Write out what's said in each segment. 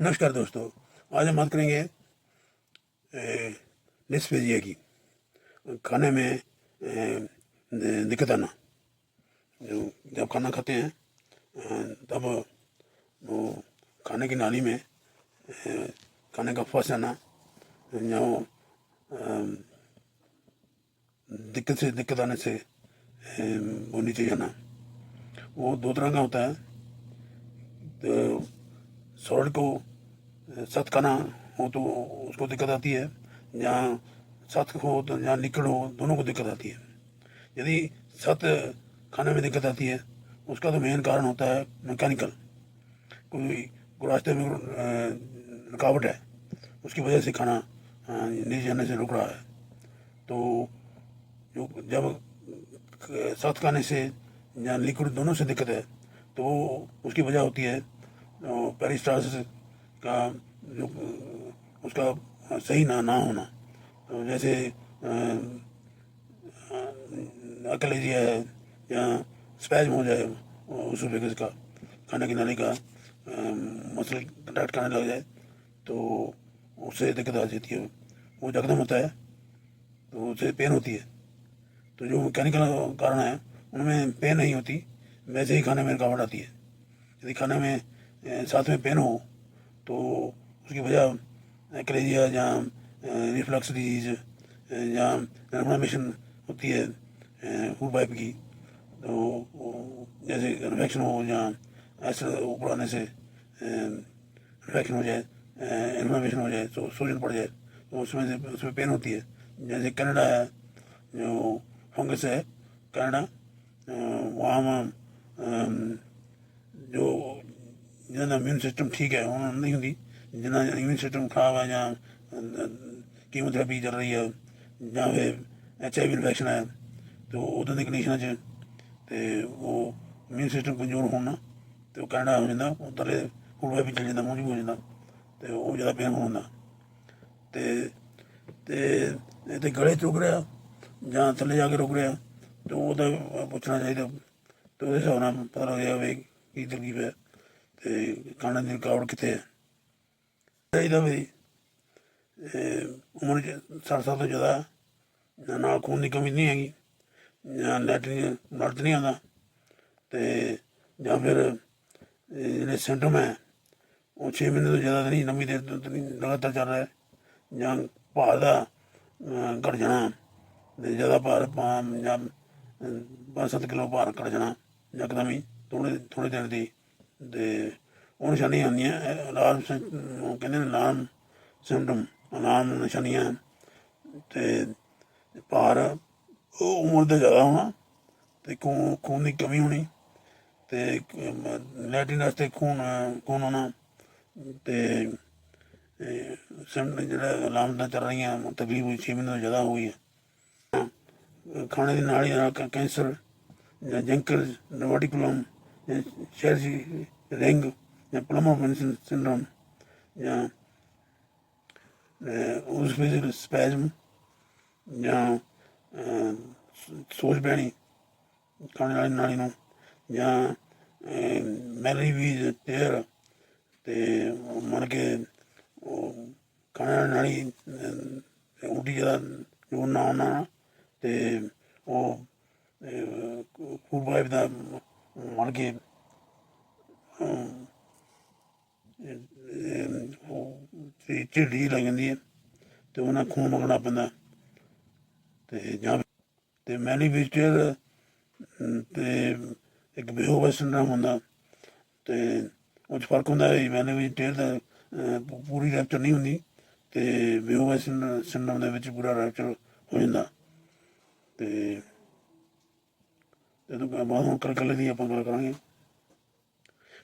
نمسکار دوستو، آج ہم بات کریں گے ڈسپیزیا کی۔ کھانے میں دقت آنا۔ جب کھانا کھاتے ہیں، تب وہ کھانے کی نالی میں کھانے کا پھنس آنا، یا دقت سے، دقت آنے سے وہ نیچے جانا۔ وہ دو طرح کا ہوتا ہے۔ تو سورڈ کو ست کنا ہو تو اس کو دقت آتی ہے جہاں ست ہو تو جہاں نکڑ ہو، دونوں کو دقت آتی ہے۔ یعنی ست کھانے میں دقت آتی ہے، اس کا تو مین کارن ہوتا ہے میکینیکل کوئی راستے میں رکاوٹ ہے، اس کی وجہ سے کھانا نیچے جانے سے رک رہا ہے۔ تو جو جب ساتھ کھانے سے یا لکڑ دونوں سے دقت ہے، تو اس کی وجہ ہوتی ہے پیرسٹاسس کا جو اس کا صحیح نہ نہ ہونا۔ جیسے اکلیجیا ہے یا اسپیزم ہو جائے اسوفیگس کا کھانے کے نالے کا مسل کنٹیکٹ کرنے لگ جائے، تو اس سے دقت آ جاتی ہے۔ وہ جگدم ہوتا ہے، تو اس سے پین ہوتی ہے۔ تو جو میکینیکل کارن ہیں، ان میں پین نہیں ہوتی، ویسے ہی کھانے میں رکاوٹ آتی ہے۔ یعنی کھانے میں आती है यदि खाने में अ, साथ में पेन हो तो उसकी वजह कलेजिया या रिफ्लक्स डिजीज या इन्फ्लामेशन होती है फूड पाइप की तो वो जैसे इन्फेक्शन हो या ऐसे ऊपर आने से इन्फेक्शन हो जाए इन्फ्लामेशन हो जाए तो सूजन पड़ जाए तो उसमें से उसमें पेन होती है जैसे कनाडा है जो फंगस है कनाडा अ, वहाँ हम, अम, जो ਜਿਹਨਾਂ ਦਾ ਇਮਿਊਨ ਸਿਸਟਮ ਠੀਕ ਹੈ ਉਹਨਾਂ ਨੂੰ ਨਹੀਂ ਹੁੰਦੀ। ਜਿਹਨਾਂ ਦਾ ਇਮਿਊਨ ਸਿਸਟਮ ਖਰਾਬ ਹੈ ਜਾਂ ਕੀਮੋਥੈਰੇਪੀ ਚੱਲ ਰਹੀ ਹੈ, ਜਾਂ ਫਿਰ ਐਚ ਆਈ ਵੀ ਇਨਫੈਕਸ਼ਨ ਹੈ, ਤੇ ਉਹਨਾਂ ਦੀ ਕੰਡੀਸ਼ਨਾਂ 'ਚ, ਤੇ ਉਹ ਇਮਿਊਨ ਸਿਸਟਮ ਕਮਜ਼ੋਰ ਹੋਣ ਨਾਲ, ਤੇ ਉਹ ਕੈਨੇਡਾ ਹੋ ਜਾਂਦਾ ਉਹ ਤਲੇ ਹੁਲਵਾ ਵੀ ਚੱਲ ਜਾਂਦਾ ਮੂੰਹ ਹੋ ਜਾਂਦਾ, ਤੇ ਉਹ ਜ਼ਿਆਦਾ ਪੇਨ ਹੁੰਦਾ ਤੇ ਤੇ ਇਹ ਗਲੇ 'ਚ ਰੁਕ ਰਿਹਾ, ਜਾਂ ਥੱਲੇ ਜਾ ਕੇ ਰੁਕ ਰਿਹਾ, ਤੇ ਉਹਦਾ ਪੁੱਛਣਾ ਚਾਹੀਦਾ, ਤੇ ਉਹਦੇ ਹਿਸਾਬ ਨਾਲ ਪਤਾ ਲੱਗ ਜਾਵੇ ਵੀ ਕੀ ਤਕਲੀਫ ਹੈ ਤੇ ਖਾਣੇ ਦੀ ਰੁਕਾਵਟ ਕਿੱਥੇ ਹੈ ਚਾਹੀਦਾ ਵੀ ਉਮਰ ਚ 60 ਸਾਲ ਤੋਂ ਜ਼ਿਆਦਾ ਹੈ, ਨਾਲ ਖੂਨ ਦੀ ਕਮੀ ਨਹੀਂ ਹੈਗੀ ਜਾਂ ਲੈਟਰਿਨ ਬਲੱਡ ਨਹੀਂ ਆਉਂਦਾ ਤੇ ਜਾਂ ਫਿਰ ਜਿਹੜੇ ਸਿੰਟਮ ਹੈ ਉਹ 6 ਮਹੀਨੇ ਤੋਂ ਜ਼ਿਆਦਾ ਨਹੀਂ ਨਵੀਂ ਦੇਰ ਤੋਂ ਲਗਾਤਾਰ ਚੱਲ ਰਿਹਾ ਜਾਂ ਭਾਰ ਦਾ ਅਹ, ਘਟ ਜਾਣਾ ਤੇ ਜ਼ਿਆਦਾ ਭਾਰ ਜਾਂ 5-7 ਕਿਲੋ ਭਾਰ ਘਟ ਜਾਣਾ ਯਕਦਮ ਹੀ ਥੋੜੇ ਥੋੜੇ ਦਿਨ ਦੀ। ਤੇ ਉਹ ਨਿਸ਼ਾਨੀਆਂ ਹੁੰਦੀਆਂ ਇਹ ਅਲਾਰਮ ਉਹ ਕਹਿੰਦੇ ਨੇ ਅਲਾਰਮ ਸਿੰਪਟਮ ਅਲਾਰਮ ਨਿਸ਼ਾਨੀਆਂ ਤੇ ਭਾਰ, ਉਹ ਉਮਰ ਦਾ ਜ਼ਿਆਦਾ ਹੋਣਾ ਤੇ ਖੂਨ ਖੂਨ ਦੀ ਕਮੀ ਹੋਣੀ ਤੇ ਲੈਟਿਨ ਵਾਸਤੇ ਖੂਨ ਖੂਨ ਹੋਣਾ ਤੇ ਸਿੰਪਟਮ ਜਿਹੜਾ ਅਲਾਰਮ ਦਾ ਚੱਲ ਰਹੀਆਂ, ਤਕਲੀਫ 6 ਮਹੀਨੇ ਤੋਂ ਜ਼ਿਆਦਾ ਹੋ ਗਈ ਹੈ। ਖਾਣੇ ਦੇ ਨਾਲ ਹੀ ਨਾਲ ਕੈਂਸਰ ਜਾਂ ਜੰਕਰ, ਨੋਵਾਟਿਕੁਲਮ ਜਾਂ ਸ਼ੈਰਜੀ ਰਿੰਗ ਜਾਂ ਪਲਮਰ ਸਿੰਡਰੋਮ ਜਾਂ ਉਸ ਵਿੱਚ ਸਪੈਜ਼ਮ ਜਾਂ ਸੋਜ ਪੈਣੀ ਖਾਣੇ ਵਾਲੀ ਨਾਲੀ ਨੂੰ ਜਾਂ ਮੈਲਰੀ ਵੀ ਟੇਰ ਤੇ ਮਨ ਕੇ ਉਹ ਖਾਣੇ ਵਾਲੀ ਨਾਲੀ ਅਹ, ਉਲਟੀ ਜਿਹੜਾ ਜੋ ਨਾ ਆਉਣਾ ਤੇ ਉਹ ਫੂਡ ਪਾਈਪ ਦਾ ਮਨ ਕੇ ਤੇ ਝਿੜੀ ਲੱਗ ਜਾਂਦੀ ਹੈ ਤੇ ਉਹਨਾਂ ਖੂਨ ਮੰਗਣਾ ਪੈਂਦਾ ਤੇ ਜਾਂ ਤੇ ਮੈਨੀ ਵਿਜ਼ਟਰ ਤੇ ਇੱਕ ਬੇਹੋਸ਼ ਸਿੰਡਰਮ ਹੁੰਦਾ ਤੇ ਉਹ 'ਚ ਫ਼ਰਕ ਹੁੰਦਾ ਹੈ ਮੈਲੀ ਵਿਜ਼ਟਰ ਦਾ ਪੂਰੀ ਰੈਪਚਰ ਨਹੀਂ ਹੁੰਦੀ ਤੇ ਬੇਹੋਸ਼ ਸਿੰਡਰਮ ਦੇ ਵਿੱਚ ਪੂਰਾ ਰੈਪਚਰ ਹੋ ਜਾਂਦਾ ਤੇ ਜਦੋਂ ਬਾਅਦ ਹੁਣ ਕਰ ਕਰ ਦੀ ਆਪਾਂ ਗੱਲ ਕਰਾਂਗੇ।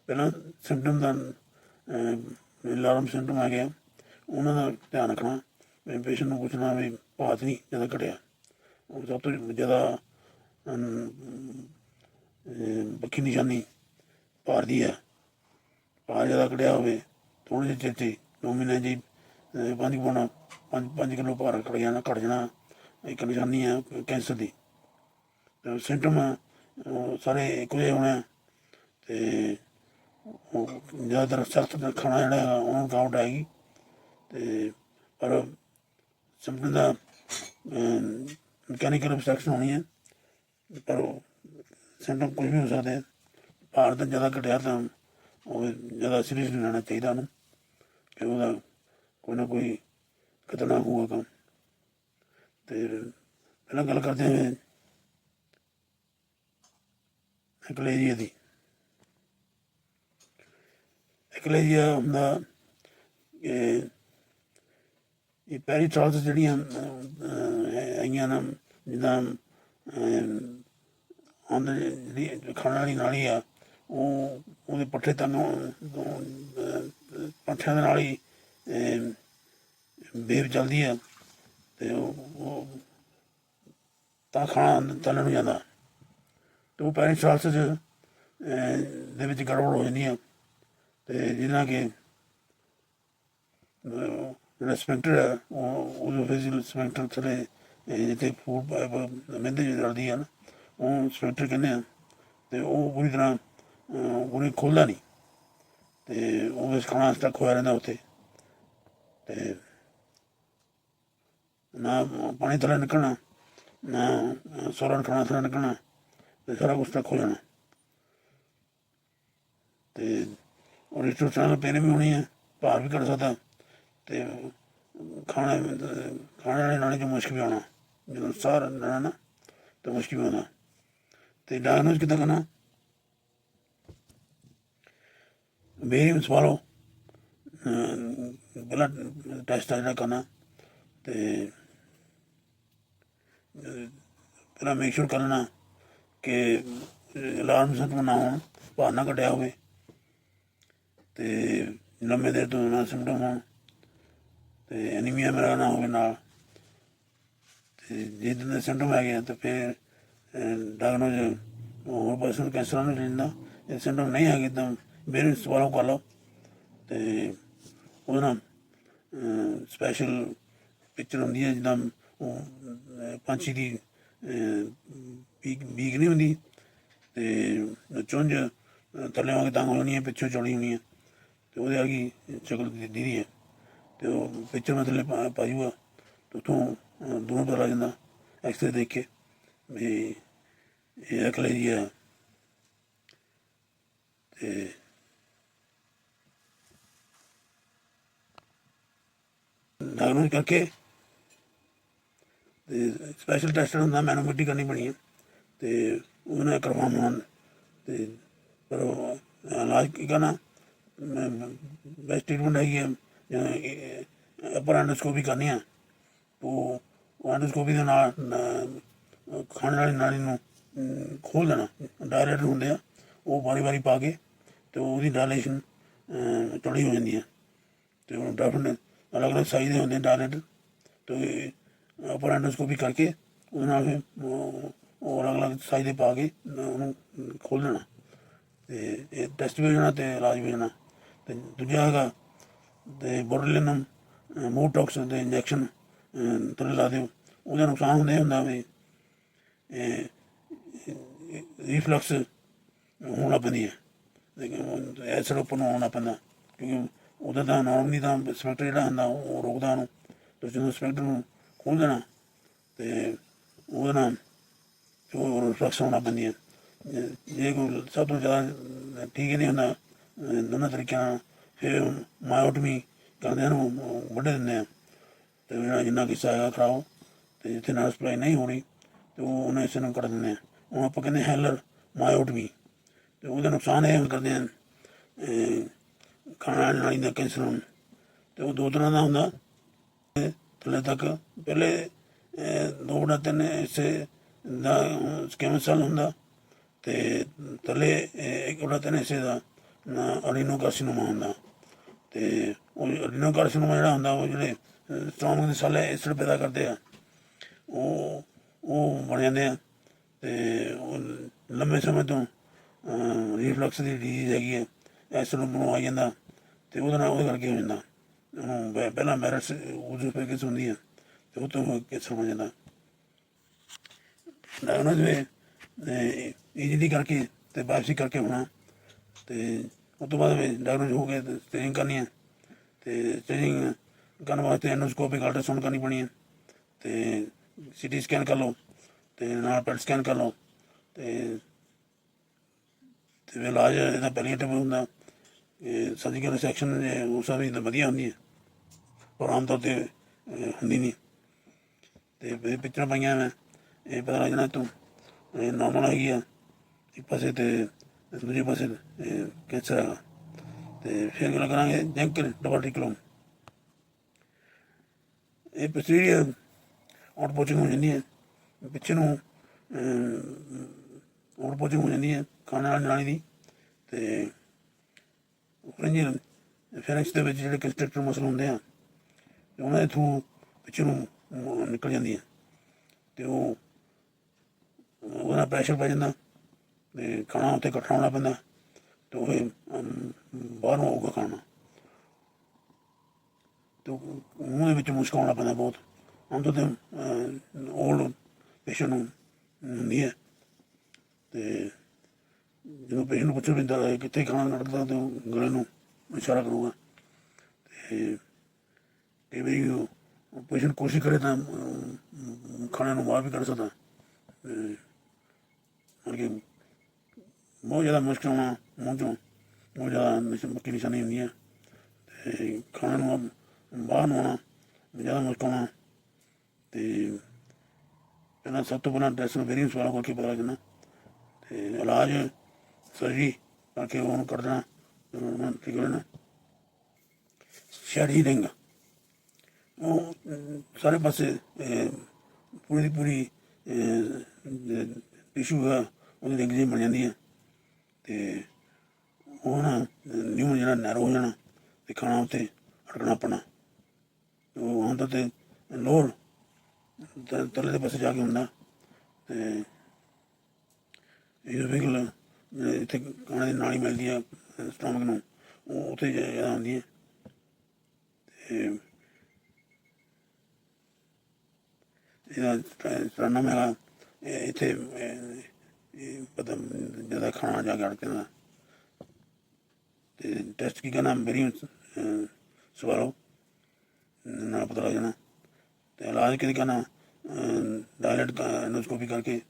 ਪਹਿਲਾਂ ਸਿੰਪਟਮ ਦਾ ਅਲਾਰਮ ਸਿੰਪਟਮ ਆ ਗਿਆ। ਉਹਨਾਂ ਦਾ ਧਿਆਨ ਰੱਖਣਾ ਵੀ ਪੇਸ਼ੈਂਟ ਨੂੰ ਪੁੱਛਣਾ ਵੀ ਭਾਤ ਨਹੀਂ ਜ਼ਿਆਦਾ ਘਟਿਆ। ਉਹ ਸਭ ਤੋਂ ਜ਼ਿਆਦਾ ਅਮ, ਨਿਸ਼ਾਨੀ ਭਾਰ ਦੀ ਹੈ। ਭਾਰ ਜ਼ਿਆਦਾ ਘਟਿਆ ਹੋਵੇ ਥੋੜੇ ਜਿਹੇ ਚਿਰ 'ਚ ਦੋ ਮਹੀਨੇ ਜੀ ਪੰਜ ਪੌਣਾ ਪੰਜ ਪੰਜ ਕਿਲੋ ਭਾਰ ਘਟ ਜਾਣਾ ਘਟ ਜਾਣਾ। ਇੱਕ ਨਿਸ਼ਾਨੀ ਹੈ ਕੈਂਸਰ ਦੀ। ਤੇ ਸਿੰਪਟਮ ਸਾਰੇ ਇੱਕੋ ਜਿਹੇ ਹੋਣੇ ਆ। ਤੇ ਜ਼ਿਆਦਾਤਰ ਸਖਤ ਖਾਣਾ ਜਿਹੜਾ ਹੈਗਾ, ਉਹਨੂੰ ਰੁਕਾਵਟ ਆਏਗੀ ਤੇ ਪਰ ਸਿੰਪਟਮ ਦਾ ਮਕੈਨੀਕਲ ਅਬਸਟ੍ਰਕਸ਼ਨ ਹੋਣੀ ਹੈ ਪਰ ਸਿੰਪਟਮ ਕੁਝ ਵੀ ਹੋ ਸਕਦਾ ਹੈ। ਭਾਰ ਤਾਂ ਜ਼ਿਆਦਾ ਘਟਿਆ ਤਾਂ ਉਹ ਜ਼ਿਆਦਾ ਸੀਰੀਅਸ ਨਹੀਂ ਲੈਣਾ ਚਾਹੀਦਾ ਉਹਨੂੰ। ਕਿ ਉਹਦਾ ਕੋਈ ਨਾ ਕੋਈ ਖਤਰਨਾਕ ਹੋਊਗਾ ਕੰਮ। ਤੇ ਪਹਿਲਾਂ ਗੱਲ ਕਰਦੇ ਹਾਂ ਐਕਲੇਜੀਆ ਦੀ। ਐਕਲੇਜੀਆ ਹੁੰਦਾ ਕਿ ਇਹ ਪੈਰੀਟ੍ਰਾਲਸ ਜਿਹੜੀਆਂ ਆਈਆਂ ਨਾ, ਜਿੱਦਾਂ ਅੰਦਰ ਜਿਹੜੀ ਖਾਣ ਵਾਲੀ ਨਾਲੀ ਆ, ਉਹ, ਉਹਦੇ ਪੱਠੇ ਤੱਕ ਪੱਠਿਆਂ ਦੇ ਨਾਲ ਹੀ ਬੇਬ ਚੱਲਦੀ ਆ, ਤੇ ਉਹ ਤਾਂ ਖਾਣਾ ਤਲਣ ਨੂੰ ਜਾਂਦਾ। ਉਹ ਪੈਰੀਟ੍ਰਾਲਸ ਚ ਦੇ ਵਿੱਚ ਗੜਬੜ ਹੋ ਜਾਂਦੀ ਆ। ਤੇ ਜਿਹਨਾਂ ਕਿ ਜਿਹੜਾ ਸਪੈਕਟਰ ਹੈ ਉਹ ਉਹ ਫਿਜ਼ੀਕਲ ਸਪੈਕਟਰ ਥਲੇ ਜਿੱਥੇ ਫੂਡ ਪਾਈਪ ਮਹਿੰਦੇ ਜਿਹੀ ਰਲਦੀ ਆ ਨਾ ਉਹ ਸਪੈਕਟਰ ਕਹਿੰਦੇ ਆ ਤੇ ਉਹ ਪੂਰੀ ਤਰ੍ਹਾਂ ਅਹ, ਖੋਲਦਾ ਨਹੀਂ ਤੇ ਉਹ ਵਿੱਚ ਖਾਣਾ ਸਟਕ ਹੋਇਆ ਰਹਿੰਦਾ ਉੱਥੇ। ਤੇ ਨਾ ਪਾਣੀ ਥੱਲੇ ਨਿਕਲਣਾ ਨਾ ਸੋਰਨ ਖਾਣਾ ਥੱਲੇ ਨਿਕਲਣਾ। ਸਾਰਾ ਕੁਛ ਤੱਕ ਤੇ ਔਰ ਇਸ ਤੋਂ ਵੀ ਹੋਣੀ ਹੈ ਭਾਰ ਵੀ ਘਟ ਸਕਦਾ। ਤੇ ਖਾਣਾ ਖਾਣੇ ਵਾਲੇ ਨਾਲੇ ਚ ਮੁਸ਼ਕ ਵੀ ਆਉਣਾ। ਜਦੋਂ ਸਾਹ ਲੈਣਾ ਨਾ ਤਾਂ ਮੁਸ਼ਕ ਵੀ ਤੇ ਡਾਇਗਨੋਸ ਕਿੱਦਾਂ ਕਰਨਾ? ਬੇਰੀਮ ਸਵਾਲੋ ਬਲੱਡ ਟੈਸਟ ਜਿਹੜਾ ਕਰਨਾ। ਤੇ ਅਹ, ਪਹਿਲਾਂ ਮੇਕ ਸ਼ੋਰ ਕਰਨਾ ਕਿ ਅਲਾਰਮ ਸਤਮ ਨਾ ਹੋਣ ਭਾਰ ਨਾ ਘਟਿਆ ਹੋਵੇ ਤੇ ਲੰਮੇ ਦੇਰ ਤੋਂ ਨਾ ਸਿੰਪਟਮ ਹੋਣ ਤੇ ਐਨੀਮੀਆ ਮੇਰਾ ਨਾ ਹੋਵੇ ਨਾਲ। ਤੇ ਜੇ ਦਿਨ ਸਿੰਪਟਮ ਆ ਗਿਆ ਤਾਂ ਫਿਰ ਡਾਇਗਨੋਜ਼ ਹੋਰ ਪਰਸਨ ਕੈਂਸਰ ਨੂੰ ਲੈਂਦਾ। ਜੇ ਸਿੰਪਟਮ ਨਹੀਂ ਹੈਗੇ ਤਾਂ ਮੇਰੇ ਸਵਾਲੋਂ ਕਰ ਲਓ। ਤੇ ਉਹਦੇ ਨਾਲ ਸਪੈਸ਼ਲ ਪਿਕਚਰ ਹੁੰਦੀ ਹੈ ਜਿੱਦਾਂ ਪੰਛੀ ਦੀ ਬੀਕ ਬੀਕ ਨਹੀਂ ਹੁੰਦੀ ਤੇ ਚੁੰਝ ਥੱਲੇ ਆ ਕੇ ਤੰਗ ਹੋਣੀ ਹੈ, ਪਿੱਛੋਂ ਚੌੜੀ ਹੋਣੀ ਹੈ। ਤੇ ਉਹਦੇ ਵਰਗੀ ਸ਼ਕਲ ਦੀ ਹੈ। ਤੇ ਉਹ ਪਿਕਚਰ ਮੈਂ ਥੱਲੇ ਪਾ- ਪਾਜੂਗਾ ਤੇ ਉੱਥੋਂ ਦੂਰੋਂ ਪਤਾ ਲੱਗ ਜਾਂਦਾ ਐਕਸਰੇ ਦੇਖ ਕੇ, ਵੀ ਇਹ ਅਕਲੇ ਜੀ ਹੈ ਤੇ ਡਾਇਗਨੋਸ ਕਰਕੇ, ਤੇ ਸਪੈਸ਼ਲ ਟੈਸਟ ਹੁੰਦਾ ਮਿੱਟੀ ਕਰਨੀ ਬਣੀ ਹੈ। ਤੇ ਉਹਨੇ ਕਰਵਾਉਣਾ ਤੇ ਪਰ ਉਹ, ਇਲਾਜ ਕੀ ਕਰਨਾ? ਬੈਸਟ ਟ੍ਰੀਟਮੈਂਟ ਹੈਗੀ ਹੈ ਅਪਰ ਐਂਡੋਸਕੋਪੀ ਕਰਨੀ ਆ। ਉਹ ਐਂਡੋਸਕੋਪੀ ਦੇ ਨਾਲ ਨ- ਖਾਣ ਵਾਲੀ ਨਾਲੀ ਨੂੰ ਖੋਲ ਦੇਣਾ। ਡਾਇਰੈਕਟ ਹੁੰਦੇ ਆ, ਉਹ ਵਾਰੀ ਵਾਰੀ ਪਾ ਕੇ ਤੇ ਉਹਦੀ ਡਾਇਲੇਸ਼ਨ ਚੌੜੀ ਹੋ ਜਾਂਦੀ ਹੈ ਤੇ ਉਹ ਡਾਫਨ ਅਲੱਗ ਅਲੱਗ ਸਾਈਜ਼ ਦੇ ਹੁੰਦੇ ਡਾਇਰੈਕਟ ਤੇ ਅਪਰ ਐਂਡੋਸਕੋਪੀ ਕਰਕੇ ਉਹਦੇ ਨਾਲ ਫਿਰ ਉਹ ਉਹ ਅਲੱਗ ਅਲੱਗ ਸਾਈਜ਼ ਦੇ ਪਾ ਕੇ ਉਹਨੂੰ ਖੋਲ ਦੇਣਾ ਤੇ ਇਹ ਟੈਸਟ ਵੀ ਹੋ ਜਾਣਾ ਤੇ ਇਲਾਜ ਵੀ ਹੋ ਜਾਣਾ। ਤੇ ਦੂਜਾ ਹੈਗਾ ਤੇ ਬੋਰਲੀਨਮ ਮੋਟੌਕਸ ਦੇ ਇੰਜੈਕਸ਼ਨ ਤੁਰੇ ਲਾ ਦਿਓ। ਉਹਦਾ ਨੁਕਸਾਨ ਹੁੰਦਾ ਇਹ ਹੁੰਦਾ ਵੀ ਇਹ ਰੀਫਲਕਸ ਹੋਣਾ ਪੈਂਦੀ ਹੈ। ਲੇਕਿਨ ਐਸਿਡ ਉੱਪਰ ਨੂੰ ਆਉਣਾ ਪੈਂਦਾ, ਕਿਉਂਕਿ ਉਹਦਾ ਤਾਂ ਨਾਰਮਲੀ ਤਾਂ ਸਪੈਕਟਰ ਜਿਹੜਾ ਹੁੰਦਾ ਉਹ ਰੋਕਦਾ ਉਹਨੂੰ। ਤੁਸੀਂ ਜਦੋਂ ਸਪੈਕਟਰ ਨੂੰ ਖੋਲ ਦੇਣਾ ਤੇ ਉਹਦੇ ਨਾਲ ਉਹ ਹੋਣਾ ਪੈਂਦੀ ਹੈ ਜੇ- ਕੋਈ ਸਭ ਤੋਂ ਜ਼ਿਆਦਾ ਠੀਕ ਨਹੀਂ ਹੁੰਦਾ ਦੋਨਾਂ ਤਰੀਕਿਆਂ ਨਾਲ, ਫਿਰ ਮਾਇਓਟਮੀ ਕਰਦੇ ਹਨ ਉਹ ਵੱਢ ਦਿੰਦੇ ਆ। ਤੇ ਜਿਹੜਾ ਜਿੰਨਾ ਕਿੱਸਾ ਹੈਗਾ ਕਰਾਓ, ਤੇ ਜਿੱਥੇ ਨਾਲ ਸਪਲਾਈ ਨਹੀਂ ਹੋਣੀ, ਤੇ ਉਹ ਉਹਨੇ ਇਸੇ ਨੂੰ ਕੱਢ ਦਿੰਦੇ ਆ। ਉਹ ਆਪਾਂ ਕਹਿੰਦੇ ਹੈਲਰ ਮਾਇਓਟਮੀ, ਤੇ ਉਹਦਾ ਨੁਕਸਾਨ ਇਹ ਕਰਦੇ ਆ ਖਾਣਾ ਨਾਲੀ ਦਾ ਕੈਂਸਰ ਨੂੰ ਤੇ ਉਹ ਦੋ ਤਰ੍ਹਾਂ ਦਾ ਹੁੰਦਾ ਥੱਲੇ ਤੱਕ, ਪਹਿਲੇ ਦੋ ਬੜਾ ਤਿੰਨ ਇਸੇ ਦਾ ਸਕੈਮਸ ਹੁੰਦਾ? ਤੇ ਥੱਲੇ ਅਹ, ਇੱਕ ਬੜਾ ਤਿੰਨ ਹਿੱਸੇ ਦਾ ਅਰੀਨੋਕਾਰਸਨੋਮਾ ਹੁੰਦਾ ਤੇ ਉਹ ਅਰੀਨੋਕਾਰਸਨੋਮਾ ਜਿਹੜਾ ਹੁੰਦਾ ਉਹ ਜਿਹੜੇ ਸਟ੍ਰੋਂਗ ਦੇ ਸਾਲੇ ਐਸਿਡ ਪੈਦਾ ਕਰਦੇ ਆ ਉਹ ਉਹ ਬਣ ਜਾਂਦੇ ਆ। ਤੇ ਉਹ ਲੰਮੇ ਸਮੇਂ ਤੋਂ ਰੀਫਲਕਸ ਦੀ ਡਿਜ਼ੀਜ਼ ਹੈਗੀ ਹੈ ਐਸਿਡ ਨੂੰ ਆ ਜਾਂਦਾ ਤੇ ਉਹਦੇ ਨਾਲ ਉਹਦੇ ਕਰਕੇ ਹੋ ਜਾਂਦਾ। ਉਹਨੂੰ ਪਹਿ- ਪਹਿਲਾਂ ਮੈਰਿਟਸ ਉਹਦੇ ਪੈਕੇਜ ਹੁੰਦੀ ਹੈ ਤੇ ਉਹ ਤੋਂ ਕਿਸ ਹੋ ਜਾਂਦਾ। ਉਹਨਾਂ ਦੇ ਇਜੀਲੀ ਕਰਕੇ ਤੇ ਵਾਪਸੀ ਕਰਕੇ ਹੋਣਾ ਤੇ ਉਸ ਤੋਂ ਬਾਅਦ ਵਿੱਚ ਡਾਇਗਨੋਜ਼ ਹੋ ਗਏ ਤੇ ਸਟੇਜਿੰਗ ਕਰਨੀ ਹੈ ਤੇ ਸਟੇਜਿੰਗ ਕਰਨ ਵਾਸਤੇ ਐਂਡੋਸਕੋਪਿਕ ਅਲਟਰਾਸਾਊਂਡ ਕਰਨੀ ਪੈਣੀ ਹੈ ਤੇ ਸੀਟੀ ਸਕੈਨ ਕਰ ਲਓ, ਤੇ ਨਾਲ ਪੈਟ ਸਕੈਨ ਕਰ ਲਓ, ਤੇ ਤੇ ਫਿਰ ਇਲਾਜ ਇਹਦਾ ਪੈਲੀਏਟਿਵ ਹੁੰਦਾ। ਇਹ ਸਰਜੀਕਲ ਸੈਕਸ਼ਨ ਉਹ ਸਭ ਵੀ ਤਾਂ ਵਧੀਆ ਹੁੰਦੀ ਹੈ ਪਰ ਆਮ ਤੌਰ ਤੇ ਹੁੰਦੀ ਨਹੀਂ। ਤੇ ਇਹ ਪਿਕਚਰਾਂ ਪਾਈਆਂ ਮੈਂ। ਇਹ ਪਤਾ ਲੱਗ ਜਾਣਾ ਤੂੰ, ਇਹ ਨਾਰਮਲ ਹੈਗੀ ਆ, ਇੱਕ ਪਾਸੇ ਤੇ ਦੂਜੇ ਪਾਸੇ ਇਹ ਕੈਂਸਰ ਹੈਗਾ ਤੇ ਫਿਰ ਗੱਲ ਕਰਾਂਗੇ ਜੈਂਕਰ ਡਬਲਟੀਕਲੋਮ ਇਹ ਪ੍ਰੋਸੀਜਰ ਆਊਟਪੋਚਿੰਗ ਹੋ ਜਾਂਦੀ ਹੈ। ਪਿੱਛੇ ਨੂੰ ਆਊਟਪੋਚਿੰਗ ਹੋ ਜਾਂਦੀ ਹੈ ਖਾਣੇ ਵਾਲੀ ਨਾਲੀ ਦੀ। ਤੇ ਫਰੰਜੀਅਲ ਫੈਰਿੰਕਸ ਦੇ ਵਿੱਚ ਜਿਹੜੇ ਕੰਸਟਰਕਟਰ ਮਸਲ ਹੁੰਦੇ ਆ ਉਹਨਾਂ ਦੇ ਥਰੂ ਪਿੱਛੇ ਨੂੰ ਨਿਕਲ ਜਾਂਦੀ ਹੈ। ਤੇ ਉਹ ਉਹਦਾ ਪ੍ਰੈਸ਼ਰ ਪੈ ਜਾਂਦਾ ਤੇ ਖਾਣਾ ਉੱਤੇ ਇਕੱਠਾ ਹੋਣਾ ਪੈਂਦਾ ਤੇ ਉਹ ਅਮ, ਬਾਹਰੋਂ ਆਊਗਾ ਖਾਣਾ। ਤੇ ਉਹ ਮੂੰਹ ਦੇ ਵਿੱਚ ਮੁਸ਼ਕ ਆਉਣਾ ਪੈਂਦਾ ਬਹੁਤ। ਆਮ ਤੇ ਓਲਡ ਪੇਸ਼ੈਂਟ ਨੂੰ ਹੁੰਦੀ ਹੈ। ਤੇ ਜਦੋਂ ਪੇਸ਼ੈਂਟ ਨੂੰ ਪੁੱਛੋ ਵੀ ਕਿੱਥੇ ਖਾਣਾ ਲੜਦਾ ਤੇ ਉਹ ਗਲੇ ਨੂੰ ਇਸ਼ਾਰਾ ਕਰੂਗਾ। ਤੇ ਕਈ ਵਾਰੀ ਪੇਸ਼ੈਂਟ ਕੋਸ਼ਿਸ਼ ਕਰੇ ਤਾਂ ਖਾਣੇ ਨੂੰ ਬਾਹਰ ਵੀ ਕੱਢ ਸਕਦਾ। ਕਿ ਬਹੁਤ ਜ਼ਿਆਦਾ ਮੁਸ਼ਕਿਲ ਆਉਣਾ ਮੂੰਹ ਚੋਂ, ਬਹੁਤ ਜ਼ਿਆਦਾ ਨਿਸ਼- ਮੱਕੀ ਨਿਸ਼ਾਨੀ ਹੁੰਦੀਆਂ। ਹੈ ਤੇ ਖਾਣੇ ਨੂੰ ਬਾਹਰ ਨੂੰ ਆਉਣਾ, ਜ਼ਿਆਦਾ ਮੁਸ਼ਕਿਲ ਆਉਣਾ ਤੇ ਪਹਿਲਾਂ ਸਭ ਤੋਂ ਪਹਿਲਾਂ ਟੈਸਟ ਨੂੰ ਵੇਰੀਅੰਸ ਵਾਲਾ ਕਰਕੇ ਪਤਾ ਲੱਗਣਾ। ਤੇ ਇਲਾਜ ਸਰਜਰੀ ਕਰਕੇ ਉਹਨੂੰ ਕੱਢ ਦੇਣਾ ਉਹਨਾਂ ਠੀਕ ਹੋ ਜਾਣਾ। ਸ਼ੈਡਿੰਗ ਉਹ ਸਾਰੇ ਪਾਸੇ ਪੂਰੀ ਦੀ ਪੂਰੀ ਟਿਸ਼ੂ ਹੈ। ਉਹਦੀ ਰਿੰਗ ਜਿਹੀ ਬਣ ਜਾਂਦੀ ਹੈ ਤੇ ਉਹ ਨਾ, ਨਿਊ ਜਿਹੜਾ ਨੈਰੋ ਹੋ ਜਾਣਾ ਤੇ ਖਾਣਾ ਉੱਤੇ ਅੜਕਣਾ ਪੈਣਾ ਉਹ ਹੁੰਦਾ ਤੇ ਲੋੜ ਤਰਲੇ ਦੇ ਪਾਸੇ ਜਾ ਕੇ ਹੁੰਦਾ ਤੇ ਇਹ ਵਿਗਲ ਇੱਥੇ ਖਾਣੇ ਦੀ ਨਾਲੀ ਮਿਲਦੀ ਆ, ਸਟਮਕ ਨੂੰ, ਉਹ ਉੱਥੇ ਜ਼ਿਆਦਾ ਹੁੰਦੀ ਹੈ ਤੇ ਇਹਦਾ ਸਰਾਨਾ ਮੇਰਾ ਇੱਥੇ ਅਹ, ਇਹ ਪਤਾ ਜ਼ਿਆਦਾ ਖਾਣਾ ਜਾ ਕੇ ਅੜ ਜਾਂਦਾ ਤੇ ਟੈਸਟ ਕੀ ਕਰਨਾ? ਮੇਰੀ ਸਵਾਲੋ ਨਾ ਪਤਾ ਲੱਗ ਜਾਣਾ। ਤੇ ਇਲਾਜ ਕਿਹਦੀ ਕਰਨਾ? ਡਾਇਲੈਟ ਐਂਡੋਸਕੋਪੀ ਕਰਕੇ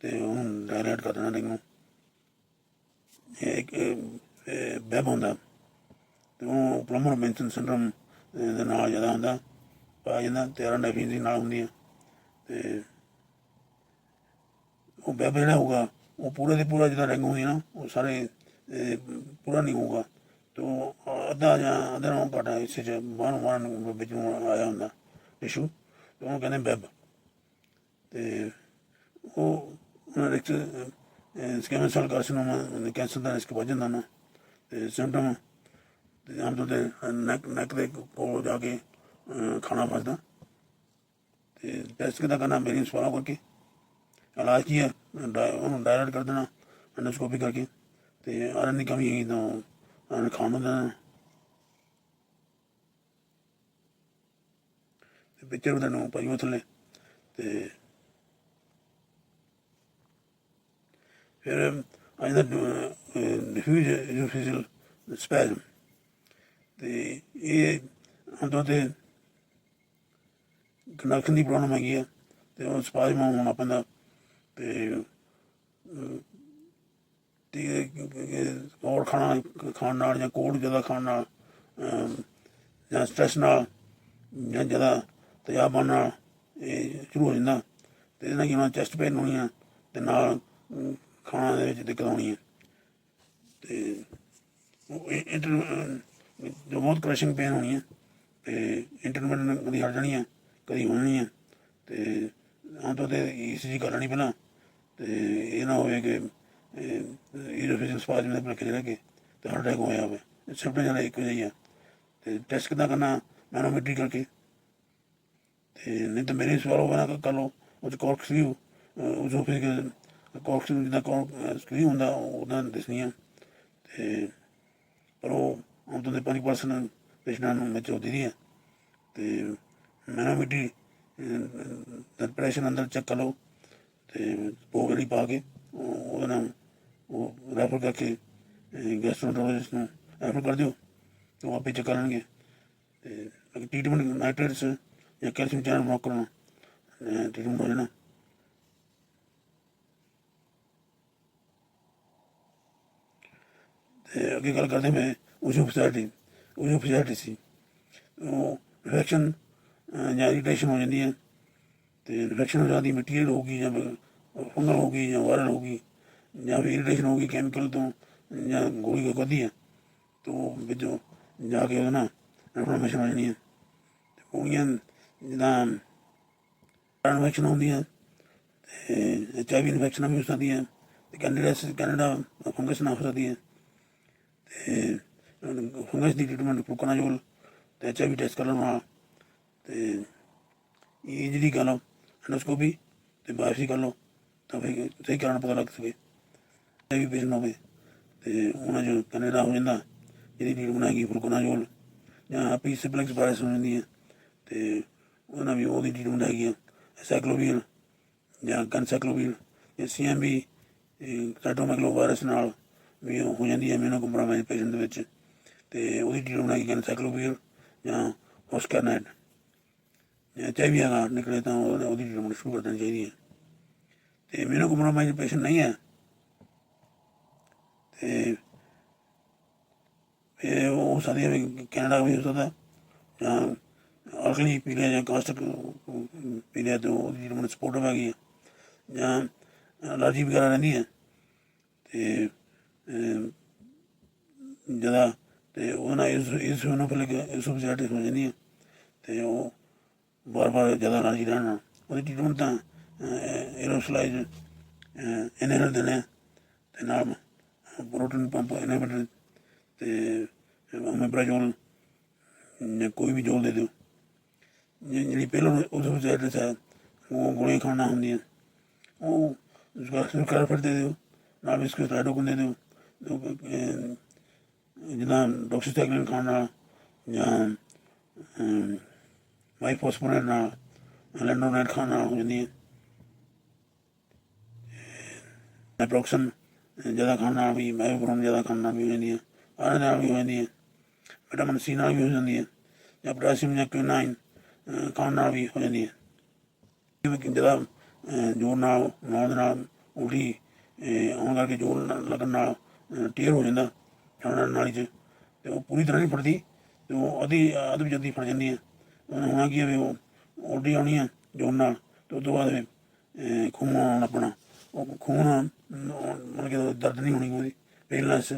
ਤੇ ਉਹਨੂੰ ਡਾਇਲੈਟ ਕਰ ਦੇਣਾ ਰਿੰਗ ਨੂੰ ਇੱਕ ਬੈਬ ਹੁੰਦਾ। ਤੇ ਉਹ ਪਲਮਰ ਬੈਂਸਨ ਸਿੰਡਰਮ ਦੇ ਨਾਲ ਜ਼ਿਆਦਾ ਹੁੰਦਾ। ਪਾਇਆ ਜਾਂਦਾ ਤੇ ਆਰਨ ਨਾਲ ਹੁੰਦੀ ਹੈ ਤੇ ਉਹ ਬੈਬ ਜਿਹੜਾ ਹੋਊਗਾ ਉਹ ਪੂਰੇ ਦੇ ਪੂਰਾ ਜਿਹੜਾ ਰਿੰਗ ਹੁੰਦੀ ਹੈ ਨਾ ਉਹ ਸਾਰੇ ਅਹ, ਪੂਰਾ ਨਹੀਂ ਹੋਊਗਾ। ਤੇ ਅੱਧਾ ਜਾਂ ਅੱਧਾ ਨਾਲੋਂ ਘੱਟ ਇਸੇ ਚ ਬਾਹਰੋਂ ਬਾਹਰ ਨੂੰ ਵਿੱਚ ਨੂੰ ਆਇਆ ਹੁੰਦਾ ਟਿਸ਼ੂ ਤੇ ਉਹਨੂੰ ਕਹਿੰਦੇ ਬੈਬ ਤੇ ਉਹ ਉਹਨਾਂ ਦੇ ਸਕੈਮਨ ਸੈਲ ਕਾਰਸਿਨੋਮਾ ਕੈਂਸਰ ਦਾ ਰਿਸਕ ਵੱਧ ਜਾਂਦਾ ਨਾ ਤੇ ਸਿੰਪਟਮ ਤੇ ਆਮ ਤੌਰ ਤੇ ਨੈਕ ਨੈਕ ਦੇ ਕੋਲ ਜਾ ਕੇ ਖਾਣਾ ਫਸਦਾ ਤੇ ਟੈਸਟ ਕਿਦਾ ਕਰਨਾ ਮੇਰੀ ਸਵਾਲ ਕਰਕੇ। ਇਲਾਜ ਕੀ ਹੈ? ਡਾਇ- ਉਹਨੂੰ ਡਾਇਰੈਕਟ ਕਰ ਦੇਣਾ ਐਂਡੋਸਕੋਪੀ ਕਰਕੇ, ਤੇ ਆਰਨ ਦੀ ਕਮੀ ਹੈਗੀ ਤਾਂ ਆਰਨ ਖਾਣ ਨੂੰ ਦੇਣਾ। ਤੇ ਪਿਕਚਰ ਉਹਦਾ ਨੂੰ ਪਾਈ ਉਹ ਥੱਲੇ, ਤੇ ਫਿਰ ਆਇਦਾ ਡਿਫਿਊਜ਼ ਇਜ਼ੋਫਿਜ਼ਲ ਸਪੈਜ਼ਮ ਤੇ ਇਹ ਅੰਦੋਂ ਤੇ ਕੰਡਕਸ਼ਨ ਦੀ ਪ੍ਰੋਬਲਮ ਹੈਗੀ ਆ, ਤੇ ਉਹ ਸਪੈਜ਼ਮ ਹੋਣਾ ਪੈਂਦਾ। ਤੇ ਤੇ ਹੋਰ ਖਾਣਾ, ਖਾਣ ਨਾਲ ਜਾਂ ਕੋਲਡ ਜ਼ਿਆਦਾ ਖਾਣ ਨਾਲ ਜਾਂ ਸਟ੍ਰੈਸ ਨਾਲ, ਜਾਂ ਜ਼ਿਆਦਾ ਤੇਜ਼ਾਬ ਨਾਲ ਇਹ ਸ਼ੁਰੂ ਹੋ ਜਾਂਦਾ। ਤੇ ਇਹਦੇ ਨਾਲ ਕੀ ਹੋਣਾ ਚੈਸਟ ਪੇਨ ਹੋਣੀ ਆ, ਤੇ ਨਾਲ ਖਾਣਾ ਦੇ ਵਿੱਚ ਦਿੱਕਤ ਹੋਣੀ ਹੈ ਤੇ ਇੰਟਰ ਜੋ ਬਹੁਤ ਕ੍ਰਸ਼ਿੰਗ ਪੇਨ ਹੋਣੀ ਹੈ ਤੇ ਇੰਟਰਮਿਟੈਂਟ ਕਦੀ ਹਟ ਜਾਣੀ ਹੈ ਕਦੀ ਹੋਣੀ ਹੈ ਤੇ ਆਮ ਤੌਰ ਤੇ ਈਸੀਜੀ ਕਰ ਲੈਣੀ ਪਹਿਲਾਂ। ਤੇ ਇਹ ਨਾ ਹੋਵੇ ਕਿ ਈਰੋਫਿਜ਼ਲ ਸਪਾਜ਼ਮ ਦੇ ਭਲਕੇ ਜਿਹੜਾ ਕਿ, ਤੇ ਹਾਰਟ ਅਟੈਕ ਹੋਇਆ ਹੋਵੇ ਸਿਮਟਮ ਜਿਹੜਾ ਇੱਕ ਜਿਹਾ ਹੀ ਆ। ਤੇ ਟੈਸਟ ਕਿੱਦਾਂ ਕਰਨਾ ਮੈਨੋਮੀਟਰੀ ਕਰਕੇ। ਤੇ ਨਹੀਂ ਤਾਂ ਮੇਰੇ ਸਵਾਲ ਹੋਵੇ ਨਾ ਕਰ ਲਓ ਉਹ ਚ ਕੋਰਕ ਸੀ, ਉਹ ਜੋ ਫਿਰ ਕੋਰਕ ਸੀ, ਜਿੱਦਾਂ ਕੋਰਕ ਸਕਰੀ ਹੁੰਦਾ ਉਹਦਾ ਦਿਸਣੀ ਆ। ਤੇ ਪਰ ਉਹ ਆਮ ਤੌਰ ਤੇ 5% ਪੇਸ਼ੈਂਟਾਂ ਨੂੰ ਮੈਂ ਚੋਦੀ ਨਹੀਂ ਹੈ ਤੇ ਮੈਨੋਮੀਟਰੀ ਦਾ ਪ੍ਰੈਸ਼ਰ ਅੰਦਰ ਚੈੱਕ ਕਰ ਲਓ। ਤੇ ਉਹ ਜਿਹੜੀ ਪਾ ਕੇ ਉਹ- ਉਹਦੇ ਨਾਲ ਉਹ ਰੈਫਰ ਕਰਕੇ ਗੈਸਟ੍ਰੋਐਂਟਰੋਲੋਜਿਸਟ ਨੂੰ ਰੈਫਰ ਕਰ ਦਿਓ ਤੇ ਉਹ ਆਪੇ ਚੈੱਕ ਕਰਨਗੇ ਤੇ ਟ੍ਰੀਟਮੈਂਟ ਨਾਈਟ੍ਰੇਟਸ ਜਾਂ ਕੈਲਸ਼ੀਅਮ ਚੈਨਲ ਬਲੌਕ ਕਰਨਾ ਟ੍ਰੀਟਮੈਂਟ ਹੋ ਜਾਣਾ ਤੇ ਅੱਗੇ ਗੱਲ ਕਰਦੇ ਮੈਂ ਉਸ ਫੈਸਿਲਿਟੀ ਉਸ ਫੈਸਿਲਿਟੀ ਸੀ ਉਹ ਇਨਫੈਕਸ਼ਨ ਜਾਂ ਇਰੀਟੇਸ਼ਨ ਹੋ ਜਾਂਦੀ ਹੈ ਤੇ ਇਨਫੈਕਸ਼ਨ ਹੋ ਜਾਂਦੀ ਮਟੀਰੀਅਲ ਹੋਗੀ ਜਾਂ ਫੰਗਲ ਹੋਗੀ ਜਾਂ ਵਾਇਰਲ ਹੋਗੀ ਜਾਂ ਫਿਰ ਇਰੀਟੇਸ਼ਨ ਹੋਗੀ ਕੈਮੀਕਲ ਤੋਂ ਜਾਂ ਗੋਲੀ ਕਦੀ ਹੈ ਤੋਂ ਵਿੱਚੋਂ ਜਾ ਕੇ ਉਹਦਾ ਨਾ ਇਨਫਲੇਮੇਸ਼ਨ ਹੋ ਜਾਣੀ ਹੈ ਤੇ ਗੋਲੀਆਂ ਜਿੱਦਾਂ ਇਨਫੈਕਸ਼ਨ ਹੁੰਦੀਆਂ, ਤੇ ਐਚਆਈਵੀ ਇਨਫੈਕਸ਼ਨ ਵੀ ਹੋ ਸਕਦੀ ਹੈ ਤੇ ਕੈਨੇਡਾ ਕੈਨੇਡਾ ਫੰਗਸ ਨਾ ਹੋ ਸਕਦੀ ਹੈ ਤੇ ਫੰਗਸ ਦੀ ਟ੍ਰੀਟਮੈਂਟ ਫਲੂਕਨਾਜੋਲ ਤੇ ਵੀ ਟੈਸਟ ਕਰਨ ਨਾਲ ਤੇ ਇਹ ਜਿਹੜੀ ਗੱਲ एंडोस्कोपी ਤੇ ਬਾਇਓਪਸੀ ਕਰ ਲਓ, ਤਾਂ ਫਿਰ ਸਹੀ ਕਾਰਨ ਪਤਾ ਲੱਗ ਸਕੇ। ਇਹ ਵੀ ਪੇਸ਼ੈਂਟ ਹੋਵੇ ਤੇ ਉਹਨਾਂ ਜੋ ਕੈਨੇਡਾ ਹੋ ਜਾਂਦਾ, ਜਿਹਦੀ ਨੀਡ ਬਣਾਏਗੀ ਫਲਕੋਨਾਜ਼ੋਲ ਜਾਂ ਆਪੀ ਸਿਪਲੈਕਸ ਵਾਇਰਸ ਹੋ ਜਾਂਦੀ ਹੈ ਤੇ ਉਹਨਾਂ ਵੀ ਉਹਦੀ ਨੀਡ ਬਣਾਏਗੀ ਸਾਈਕਲੋਵੀਲ ਜਾਂ ਕਨਸਾਈਕਲੋਵੀਲ ਜਾਂ ਸੀਐਮਬੀ ਸਾਈਟੋਮੈਗਲੋ ਵਾਇਰਸ ਨਾਲ ਵੀ ਹੋ ਜਾਂਦੀ ਹੈ ਮੈਨੂੰ ਕੰਪਰੋਮਾਈਜ਼ ਪੇਸ਼ੈਂਟ ਦੇ ਵਿੱਚ। ਤੇ ਉਹਦੀ ਨੀਡ ਬਣਾਏਗੀ ਕਨਸਾਈਕਲੋਵੀਲ ਜਾਂ ਹੋਸਕਾਨਾਈਡ 24000 ਨਿਕਲੇ ਤਾਂ ਉਹਦੀ ਟ੍ਰੀਟਮੈਂਟ ਸ਼ੁਰੂ ਕਰ ਦੇਣੀ ਚਾਹੀਦੀ ਹੈ। ਤੇ ਮੈਨੂੰ ਕੰਪਰੋਮਾਈਜ਼ ਪੇਸ਼ੈਂਟ ਨਹੀਂ ਹੈ। ਤੇ ਇਹ ਉਹ ਸਾਰੇ ਵੀ ਕੈਨੇਡਾ ਵੀ ਹੋ ਸਕਦਾ ਜਾਂ ਅਗਲੀ ਪੀੜ੍ਹੀ ਜਾਂ ਕਾਸਟ ਪੀੜ੍ਹੀ ਤੋਂ ਉਹਦੀ ਟ੍ਰੀਟਮੈਂਟ ਸਪੋਰਟ ਹੋ। ਗਈ ਜਾਂ ਐਲਰਜੀ ਵਗੈਰਾ ਰਹਿੰਦੀ ਹੈ। ਤੇ ਜਦਾ ਤੇ ਉਹਨਾਂ ਇਸ ਇਸ ਨੂੰ ਫਿਰ ਇਸ ਸਬਜੈਕਟ ਹੋ ਜਾਂਦੀ ਹੈ। ਤੇ ਉਹ ਬਾਰ ਬਾਰ ਜ਼ਿਆਦਾ ਅਲਰਜੀ ਰਹਿਣਾ। ਉਹਦੀ ਟ੍ਰੀਟਮੈਂਟ ਤਾਂ ਐਰੋਸਲਾਈਜ਼ ਇਨਹੇਲਰ ਦੇਣੇ ਤੇ ਨਾਲ ਪ੍ਰੋਟੀਨ ਪੰਪ ਇਨਹਿਬਿਟਰ ਤੇ omeprazole ਜਾਂ ਕੋਈ ਵੀ ਜੋਲ ਦੇ ਦਿਓ। ਜਿ- ਜਿਹੜੀ ਪਹਿਲਾਂ ਉਸ ਸਬਜੈਕਟ ਹੈ ਉਹ ਗੋਲੀਆਂ ਖਾਣਾ ਹੁੰਦੀਆਂ। ਉਹ ਸਰਕਾਰ ਫਿਰ ਦੇ ਦਿਓ। ਨਾਲ ਬਿਸਕੁਟ ਰਾਡੋ ਦੇ ਦਿਓ। ਜਾਂ ਕਿ, ਅਹ, ਜਿੱਦਾਂ ਨਾਲ ਜਾਂ ਖਾਣ ਨਾਲ ਹੋ ਜਾਂਦੀ ਹੈ ਨੈਪਰੋਕਸਨ ਜ਼ਿਆਦਾ ਖਾਣ ਨਾਲ ਵੀ ਮਾਈਫੋਨ ਜ਼ਿਆਦਾ ਖਾਣ ਨਾਲ ਵੀ ਹੋ ਜਾਂਦੀ ਹੈ ਆਹ ਨਾਲ ਵੀ ਹੋ ਜਾਂਦੀ ਹੈ ਵਿਟਾਮਿਨ ਸੀ ਨਾਲ ਵੀ ਹੋ ਜਾਂਦੀ ਹੈ ਜਾਂ ਪੋਟਾਸ਼ੀਅਮ ਜਾਂ ਕਿਨਾਈਨ ਖਾਣ ਨਾਲ ਵੀ ਹੋ ਜਾਂਦੀ ਹੈ ਜਿਵੇਂ ਕਿ ਜਿਹਦਾ ਜੋਰ ਨਾਲ ਨਾਲ ਦੇ ਨਾਲ ਉਲਟੀ ਆਉਣ ਕਰਕੇ ਜੋਰ ਨਾਲ ਲੱਗਣ ਨਾਲ ਟੀਅਰ ਹੋ ਜਾਂਦਾ ਖਾਣਾ ਨਾਲੀ 'ਚ। ਤੇ ਉਹ ਪੂਰੀ ਤਰ੍ਹਾਂ ਨਹੀਂ ਫੜਦੀ ਤੇ ਉਹ ਅੱਧੀ ਅੱਧ ਵੀ ਜਲਦੀ ਫੜ ਜਾਂਦੀ ਹੈ ਹੋਣਾ ਕੀ ਹੈ ਵੀ ਉਹ ਉਲਟੀ ਆਉਣੀ ਆ ਜੋਰ ਨਾਲ ਤੇ ਉਸ ਤੋਂ ਬਾਅਦ ਵੀ ਖੂਨ ਆਉਣ ਆਪਣਾ। ਉਹ ਖੂਨ ਮਤਲਬ ਕਿ ਦਰਦ ਨਹੀਂ ਹੋਣੀ ਉਹਦੀ। ਪੇਨਲੈਸ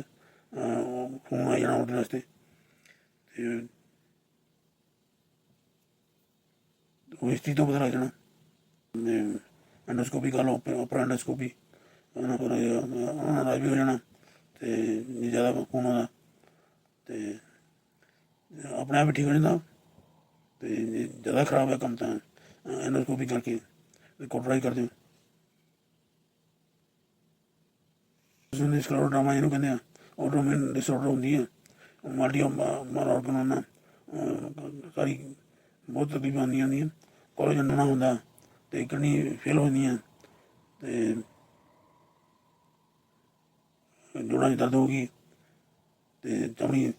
ਖੂਨ ਆ ਜਾਣਾ ਉਹਦੇ ਵਾਸਤੇ। ਤੇ ਉਹ ਇਸ ਚੀਜ਼ ਤੋਂ ਪਤਾ ਲੱਗ ਜਾਣਾ। ਐਂਡੋਸਕੋਪੀ ਕਰ ਲਓ ਅਪਰ ਐਂਡੋਸਕੋਪੀ ਉਹਨਾਂ ਪਰ ਉਹਨਾਂ ਦਾ ਵੀ ਹੋ ਜਾਣਾ। ਤੇ ਜ਼ਿਆਦਾ ਖੂਨ ਆਉਂਦਾ, ਤੇ ਆਪਣੇ ਆਪ ਹੀ ਠੀਕ ਹੋ ਜਾਂਦਾ। ਤੇ ਜੇ ਜ਼ਿਆਦਾ ਖਰਾਬ ਹੈ ਕੰਮ ਤਾਂ। ਐਂਡੋਸਕੋਪੀ ਕਰਕੇ ਰਿਕਾਰਡ ਟਰਾਈ ਕਰ ਦਿਓ। ਜਿਵੇਂ ਸਕਲਰੋਡਰਾਮਾ ਇਹਨੂੰ ਕਹਿੰਦੇ ਆ ਆਟੋਮਿਊਨ ਡਿਸਆਰਡਰ ਹੁੰਦੀ ਹੈ ਮਾਡੀ ਮਾਰ ਆਰਗਨ ਨਾਲ ਸਾਰੀ ਬਹੁਤ ਤਕਲੀਫਾਂ ਆਉਂਦੀਆਂ ਨੇ ਕੋਲੋਜਨ ਨਾ ਹੁੰਦਾ, ਤੇ ਕਿੰਨੀ ਫੇਲ ਹੋ ਜਾਂਦੀਆਂ। ਤੇ ਜੋੜਾਂ 'ਚ ਦਰਦ ਹੋਊਗੀ ਤੇ ਚਮੜੀ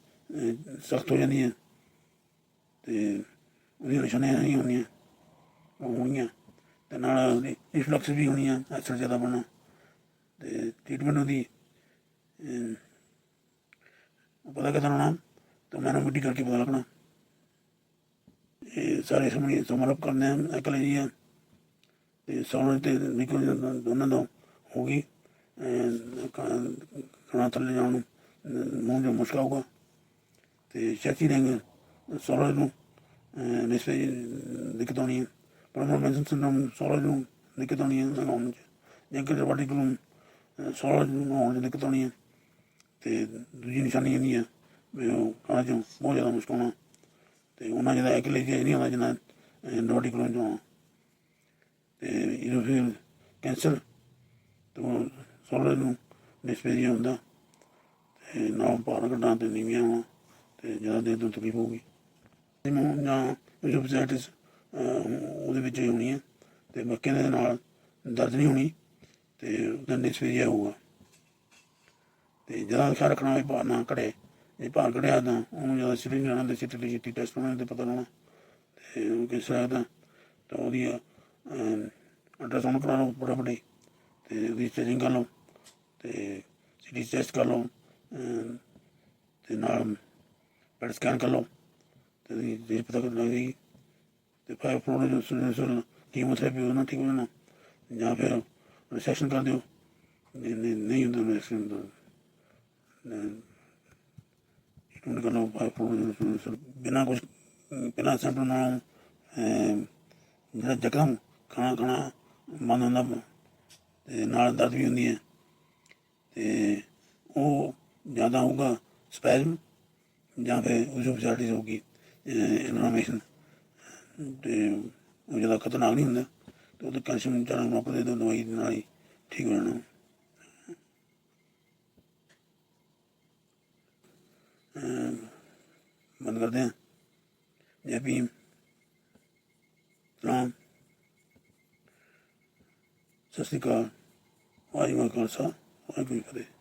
ਸਖਤ ਹੋ ਜਾਂਦੀ ਹੈ ਤੇ ਉਹਦੀ ਨਿਸ਼ਾਨੀਆਂ ਨਹੀਂ ਹੁੰਦੀਆਂ ਉਹ ਹੋਣਗੀਆਂ ਤੇ ਨਾਲ ਉਹਦੀ ਰਿਫਲਕਸ ਵੀ ਹੋਣੀਆਂ ਆ ਅਸਰ ਜ਼ਿਆਦਾ ਬਣਨਾ। ਤੇ ਟ੍ਰੀਟਮੈਂਟ ਉਹਦੀ ਪਤਾ ਕਿਦਾਂ ਹੋਣਾ ਤਾਂ ਮੈਨੂੰ ਮਿੱਟੀ ਕਰਕੇ ਪਤਾ ਲੱਗਣਾ। ਇਹ ਸਾਰੇ ਸਮਣੀ ਸਮਰਪ ਕਰਨੇ ਆ ਅਕਲ ਜੀ ਆ। ਤੇ ਸੌਣ ਤੇ ਨਿਕਲ ਦੋਨਾਂ ਦਾ ਹੋ ਗਈ। ਖਾਣਾ ਥੱਲੇ ਜਾਣ ਨੂੰ ਅਹ, ਮੂੰਹ ਜੋ ਮੁਸ਼ਕ ਆਊਗਾ। ਤੇ ਸ਼ੱਕੀ ਰੰਗ ਸੌਰਜ ਨੂੰ ਨਿਸਬਤ ਦਿੱਕਤ ਆਉਣੀ ਹੈ। ਪ੍ਰੋਮੋਰ ਮੈਂਸ਼ਨ ਸਿੰਡਰੋਮ ਸੌਰਜ ਨੂੰ ਦਿੱਕਤ ਆਉਣੀ ਹੈ ਲਗਾਉਣ ਚ ਜਾਂ ਕਿ ਪਾਰਟੀਕਲ ਸੌਰਜ ਨੂੰ ਆਉਣ ਚ ਦਿੱਕਤ ਆਉਣੀ ਹੈ। ਤੇ ਦੂਜੀ ਨਿਸ਼ਾਨੀ ਇਹ ਹੈ ਵੀ ਉਹ ਖਾਣਾ ਚੋਂ ਬਹੁਤ ਜ਼ਿਆਦਾ ਮੁਸ਼ਕ ਆਉਣਾ। ਅਤੇ ਉਹਨਾਂ ਜਿਹਦਾ ਐਕਲੇ ਜਿਹਾ ਨਹੀਂ ਆਉਂਦਾ ਜਿੰਨਾ ਨੋਟੀਕਲੋਂ ਚੋਂ ਤੇ ਇਹਨੂੰ ਫਿਰ ਕੈਂਸਰ ਤੋਂ ਸੌਰਜ ਨੂੰ ਨਿਸਬਤ ਹੁੰਦਾ। ਅਤੇ ਨਾ ਭਾਰ ਘਟਾਂ ਤੇ ਨੀਵੀਆਂ ਹੋਣਾ ਅਤੇ ਜ਼ਿਆਦਾ ਦੇਰ ਤੋਂ ਤਕਲੀਫ ਹੋਊਗੀ। ਜਿਵੇਂ ਜਾਂ ਯੂਪਸਾਈਟਿਸ ਉਹਦੇ ਵਿੱਚ ਹੀ ਹੋਣੀ ਹੈ ਤੇ ਬਾਕੀ ਦੇ ਨਾਲ ਦਰਦ ਨਹੀਂ ਹੋਣੀ ਤੇ ਉਹਦਾ ਨਿਸਬਤ ਹੋਊਗਾ। ਤੇ ਜਦੋਂ ਖਿਆਲ ਰੱਖਣਾ ਵੀ ਭਾਰ ਨਾ ਘਟੇ ਜੇ ਭਾਰ ਘਟਿਆ ਤਾਂ ਉਹਨੂੰ ਜਦੋਂ ਸਿਰਿੰਜ ਲੈਣਾ ਤੇ ਛੇਤੀ ਤੋਂ ਟੈਸਟ ਹੋਣਾ ਤੇ ਪਤਾ ਲਾਉਣਾ। ਤੇ ਉਹ ਕਿਸ ਤਰ੍ਹਾਂ ਦਾ ਤਾਂ ਉਹਦੀ ਅਲਟਰਾਸਾਊਂਡ ਕਰਾ ਲਓ ਬੜਾ ਬੜੀ ਤੇ ਉਹਦੀ ਚੈਕਿੰਗ ਕਰ ਲਓ ਤੇ ਸਿਟੀ ਟੈਸਟ ਕਰ ਲਓ ਅਮ, ਤੇ ਨਾਲ ਪੈਟ ਸਕੈਨ ਕਰ ਲਓ। ਤੇ ਉਹਦੀ ਜੇ ਪਤਾ ਕਰ ਲੱਗੇਗੀ ਤੇ ਫਾਈਵ ਫਲੋਰ ਸੋਲ ਕੀਮੋਥੈਰੇਪੀ ਠੀਕ ਹੋ ਜਾਣਾ ਜਾਂ ਫਿਰ ਰਿਸੈਕਸ਼ਨ ਕਰ ਦਿਓ। ਨਹੀਂ ਨਹੀਂ ਨਹੀਂ ਹੁੰਦਾ ਰਿਸੈਕਸ਼ਨ ਦਾ। ਟ੍ਰੀਟਮੈਂਟ ਕਰ ਲਓ ਫਾਈਵ ਫਲੋਰ ਬਿਨਾਂ ਕੁਝ ਬਿਨਾਂ ਸੈਂਟਰ ਨਾਲ ਜਿਹੜਾ ਜ਼ਖਮ, ਖਾਣਾ ਖਾਣਾ ਮਨ ਹੁੰਦਾ ਤੇ ਨਾਲ ਦਰਦ ਵੀ ਹੁੰਦੀ ਹੈ। ਤੇ ਉਹ ਜ਼ਿਆਦਾ ਹੋਊਗਾ ਸਪੈਜ਼ਮ ਜਾਂ ਫਿਰ ਉਸ ਉਪਚਾਰਟਿਸ ਹੋਊਗੀ ਇਨਫੋਰਮੇਸ਼ਨ ਤੇ ਉਹ ਜ਼ਿਆਦਾ ਖਤਰਨਾਕ ਨਹੀਂ ਹੁੰਦਾ, ਤੇ ਉਹਦੇ ਕੈਲਸ਼ੀਅਮ ਚਾਰਾਂ ਨੂੰ ਆਪਾਂ ਦੇ ਦਿਓ ਦਵਾਈ ਦੇ ਨਾਲ ਹੀ ਠੀਕ ਹੋ ਜਾਣਾ। ਬੰਦ ਕਰਦੇ ਹਾਂ। ਜੈ ਭੀਮ। ਰਾਮ ਸਤਿ ਸ਼੍ਰੀ ਅਕਾਲ। ਵਾਹਿਗੁਰੂ ਜੀ ਖਾਲਸਾ, ਵਾਹਿਗੁਰੂ ਜੀ ਫਤਿਹ।